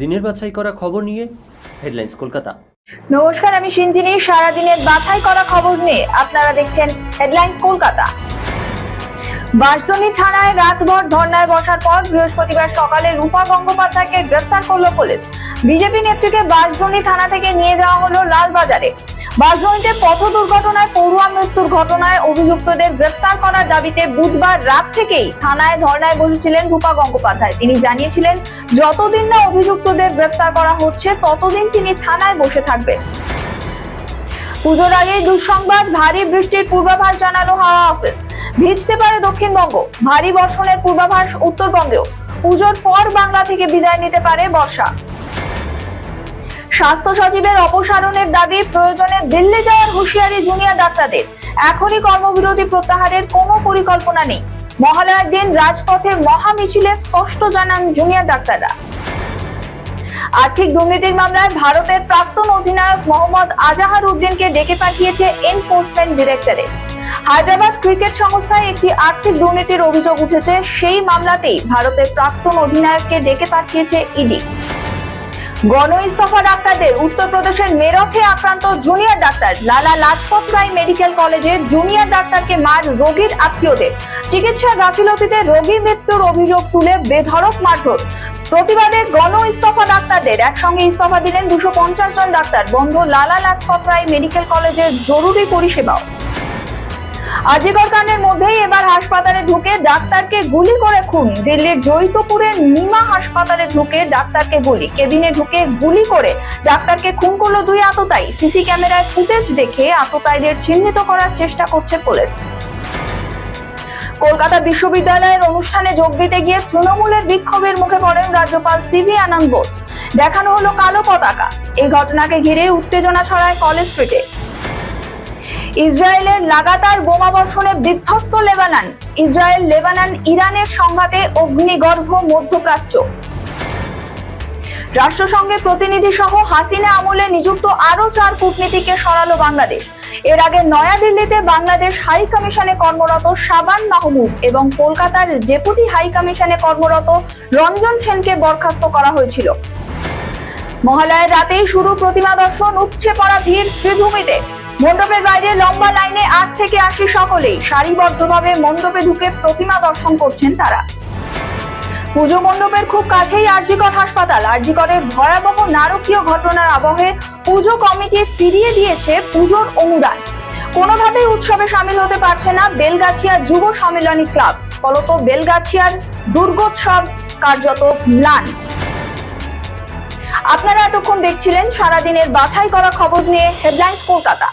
দিনের বাছাই করা খবর নিয়ে হেডলাইন্স কলকাতা। নমস্কার, আমি সিঞ্জিনী সারাদিনের বাছাই করা খবর নিয়ে আপনারা দেখছেন হেডলাইন্স কলকাতা। বাসদনী থানায় রাতভর ধর্নায় বসার পর বৃহস্পতিবার সকালে রূপা গঙ্গোপাধ্যায়কে গ্রেফতার করল পুলিশ। বিজেপি নেত্রীকে বাসদনী থানা থেকে নিয়ে যাওয়া হলো লালবাজারে। বাঁশদনীতে পথ দুর্ঘটনায়, পড়ুয়া মৃত্যুর ঘটনায় অভিযুক্তদের গ্রেফতার করার দাবিতে বুধবার রাত থেকেই থানায় ধর্নায় বসেছিলেন রূপা গঙ্গোপাধ্যায়। তিনি জানিয়েছিলেন, যতদিন না অভিযুক্তদের গ্রেফতার করা হচ্ছে, ততদিন তিনি থানায় বসে থাকবেন। পুজোর আগেই দুঃসংবাদ, ভারী বৃষ্টির পূর্বাভাস জানালো হাওয়া অফিস। ভিজতে পারে দক্ষিণবঙ্গ, ভারী বর্ষণের পূর্বাভাস উত্তরবঙ্গেও। পুজোর পর বাংলা থেকে বিদায় নিতে পারে বর্ষা। স্বাস্থ্য সচিবের অপসারণের দাবি, প্রয়োজনে দিল্লি যাওয়ার হুঁশিয়ারি জুনিয়র ডাক্তারদের। এখনই কর্মবিরতি প্রত্যাহারের কোনো পরিকল্পনা নেই। মহালয়ার দিন রাজপথে মহা মিছিলে স্পষ্ট জানান জুনিয়র ডাক্তাররা। আর্থিক দুর্নীতির মামলায় ভারতের প্রাক্তন অধিনায়ক মোহাম্মদ আজাহার উদ্দিনকে ডেকে পাঠিয়েছে এনফোর্সমেন্ট ডিরেক্টরেট হায়দ্রাবাদ ক্রিকেট সংস্থায় একটি আর্থিক দুর্নীতির অভিযোগ উঠেছে, সেই মামলাতেই ভারতের প্রাক্তন অধিনায়ককে ডেকে পাঠিয়েছে ইডি। গণ ইস্তফা ডাক্তারদের উত্তরপ্রদেশের মেরঠে আক্রান্ত junior doctor. Lala Lajpat Rai medical কলেজে জুনিয়র ডাক্তারকে মার রোগীর আত্মীয়দের। চিকিৎসা গাফিলতিতে রোগী মৃত্যুর অভিযোগ তুলে বেধড়ক মারধর। প্রতিবাদে গণ ইস্তফা ডাক্তারদের। একসঙ্গে ইস্তফা দিলেন দুশো জন ডাক্তার। বন্ধ লালা লাজপত রায় মেডিকেল কলেজের জরুরি পরিষেবাও। আজিগর কাণ্ডের মধ্যেই এবার হাসপাতালে ঢুকে ডাক্তারকে গুলি করে খুন। দিল্লির জৈতপুরের নিমা হাসপাতালে ঢুকে ডাক্তারকে গুলি। কেবিনে ঢুকে গুলি করে ডাক্তারকে খুন করল দুই আততায়ী। সিসি ক্যামেরায় ফুটেজ দেখে আততায়ীদের চিহ্নিত করার চেষ্টা করছে পুলিশ। কলকাতা বিশ্ববিদ্যালয়ের অনুষ্ঠানে যোগ দিতে গিয়ে তৃণমূলের বিক্ষোভের মুখে পড়েন রাজ্যপাল সিভি আনন্দ বোস। দেখানো হলো কালো পতাকা। এই ঘটনাকে ঘিরে উত্তেজনা ছড়ায় কলেজ স্ট্রিটে। ইসরায়েলের লাগাতার বোমাবর্ষণে বিধ্বস্ত লেবানান। ইসরায়েল, লেবানান, ইরানের সংঘাতে অগ্নিগর্ভ মধ্যপ্রাচ্য। রাষ্ট্রসংঘে প্রতিনিধি সহ হাসিনা আমলে নিযুক্ত আরও চার কূটনীতিকে সরালো বাংলাদেশ। এর আগে নয়াদিল্লিতে বাংলাদেশ হাই কমিশনে কর্মরত শাবান মাহমুদ এবং কলকাতার ডেপুটি হাই কমিশনে কর্মরত রঞ্জন সেনকে বরখাস্ত করা হয়েছিল। মহালয়ের রাতেই শুরু প্রতিমা দর্শন, উপচে পড়া ভিড় শ্রীভূমিতে। মণ্ডপের বাইরে লম্বা লাইনে আট থেকে আশি সকলেই সারিবদ্ধভাবে মণ্ডপে ঢুকে প্রতিমা দর্শন করছেন তারা। পুজো মণ্ডপের খুব কাছেই আরজিকর হাসপাতাল। আরজিকরের ভয়াবহ নারকীয় ঘটনার আবহে পুজো কমিটি ফিরিয়ে দিয়েছে পুজোর অনুদান। কোনোভাবেই উৎসবে সামিল হতে পারছে না বেলগাছিয়া যুব সম্মেলনী ক্লাব। ফলত বেলগাছিয়ার দুর্গোৎসব কার্যত ম্লান। আপনারা এতক্ষণ দেখছিলেন সারাদিনের বাছাই করা খবর নিয়ে হেডলাইন্স কলকাতা।